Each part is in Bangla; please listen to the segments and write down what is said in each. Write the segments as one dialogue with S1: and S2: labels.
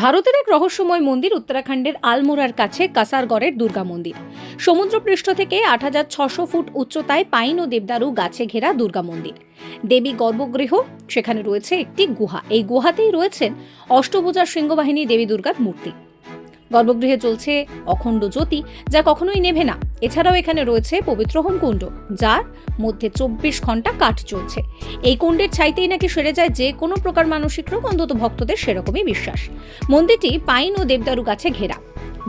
S1: ভারতের এক রহস্যময় মন্দির উত্তরাখণ্ডের আলমোড়ার কাছে কাসারগড়ের দুর্গা মন্দির। সমুদ্রপৃষ্ঠ থেকে আট হাজার ছশো ফুট উচ্চতায় পাইন ও দেবদারু গাছে ঘেরা দুর্গা মন্দির। দেবী গর্ভগৃহ, সেখানে রয়েছে একটি গুহা। এই গুহাতেই রয়েছেন অষ্টভুজার সিংহবাহিনী দেবী দুর্গার মূর্তি। গর্ভগৃহে চলছে অখণ্ড জ্যোতি, যা কখনোই নেভে না। এছাড়াও এখানে রয়েছে পবিত্র হোমকুণ্ড, যার মধ্যে চব্বিশ ঘণ্টা কাঠ চলছে। এই কুণ্ডের ছাইতেই নাকি সেরে যায় যে কোনো প্রকার মানসিক রোগ, অন্তত ভক্তদের সেরকমই বিশ্বাস। মন্দিরটি পাইন ও দেবদারু গাছে ঘেরা।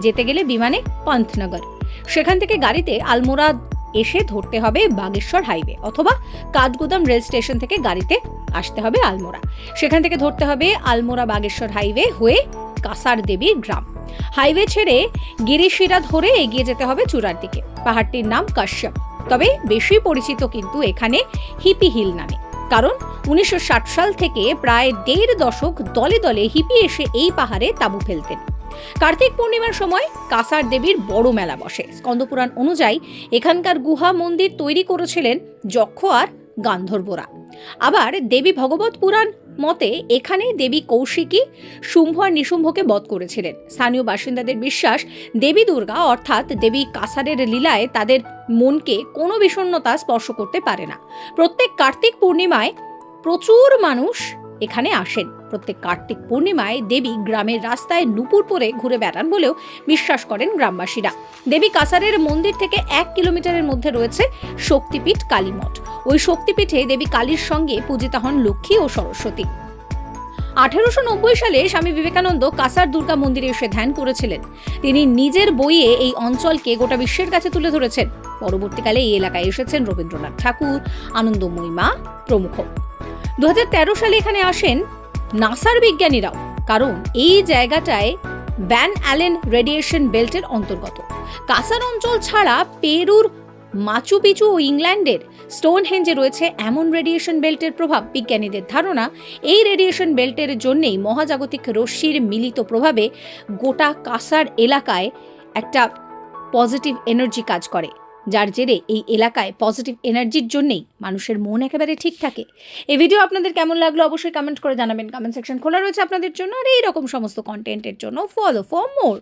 S1: যেতে গেলে বিমানে পন্থনগর। সেখান থেকে গাড়িতে আলমোড়া এসে ধরতে হবে বাগেশ্বর হাইওয়ে, অথবা কাঠগুদাম রেল স্টেশন থেকে গাড়িতে আসতে হবে আলমোড়া। সেখান থেকে ধরতে হবে আলমোড়া বাগেশ্বর হাইওয়ে হয়ে কাসার দেবীর গ্রাম। হাইওয়ে ছেড়ে গিরিশিরা ধরে এগিয়ে যেতে হবে চূড়ার দিকে। পাহাড়টির নাম কাশ্যপ। তবে বেশি পরিচিত কিন্তু এখানে হিপি হিল নামে। কারণ উনিশশো ষাট সাল থেকে প্রায় দেড় দশক দলে দলে হিপি এসে এই পাহাড়ে তাঁবু ফেলতেন। কার্তিক পূর্ণিমার সময় কাসার দেবীর বড় মেলা বসে। স্কন্দপুরাণ অনুযায়ী এখানকার গুহা মন্দির তৈরি করেছিলেন যক্ষ আর গান্ধর্বরা। আবার দেবী ভগবত পুরাণ মতে, এখানে দেবী কৌশিকী শুম্ভ আর নিশুম্ভকে বধ করেছিলেন। স্থানীয় বাসিন্দাদের বিশ্বাস, দেবী দুর্গা অর্থাৎ দেবী কাসারের লীলায় তাদের মনকে কোনো বিষণ্ণতা স্পর্শ করতে পারে না। প্রত্যেক কার্তিক পূর্ণিমায় প্রচুর মানুষ এখানে আসেন। প্রত্যেক কার্তিক পূর্ণিমায় দেবী গ্রামের রাস্তায় নুপুর পরে ঘুরে বেড়ান বলেও বিশ্বাস করেন গ্রামবাসীরা। দেবী কাসারের মন্দির থেকে এক কিলোমিটারের মধ্যে রয়েছে শক্তিপীঠ কালীমঠ। ওই শক্তিপীঠে দেবী কালীর সঙ্গে পূজিতা হন লক্ষ্মী ও সরস্বতী। আঠেরোশো নব্বই সালে স্বামী বিবেকানন্দ কাসার দুর্গা মন্দিরে এসে ধ্যান করেছিলেন। তিনি নিজের বইয়ে এই অঞ্চলকে গোটা বিশ্বের কাছে তুলে ধরেছেন। পরবর্তীকালে এই এলাকায় এসেছেন রবীন্দ্রনাথ ঠাকুর আনন্দময়ী মা প্রমুখ। দুহাজার তেরো সালে এখানে আসেন নাসার বিজ্ঞানীরাও, কারণ এই জায়গাটায় ব্যান অ্যালেন রেডিয়েশন বেল্টের অন্তর্গত। কাসার অঞ্চল ছাড়া পেরুর মাচু পিচু ও ইংল্যান্ডের স্টোনহেঞ্জে রয়েছে এমন রেডিয়েশন বেল্টের প্রভাব। বিজ্ঞানীদের ধারণা, এই রেডিয়েশন বেল্টের জন্যেই মহাজাগতিক রশ্মির মিলিত প্রভাবে গোটা কাসার এলাকায় একটা পজিটিভ এনার্জি কাজ করে। যার জেরে এই এলাকায় পজিটিভ এনার্জির জন্যেই মানুষের মন একেবারে ঠিক থাকে। এই ভিডিও আপনাদের কেমন লাগল অবশ্যই কমেন্ট করে জানাবেন। কমেন্ট সেকশন খোলা রয়েছে আপনাদের জন্য। আর এই রকম সমস্ত কন্টেন্টের জন্য ফলো ফর মোর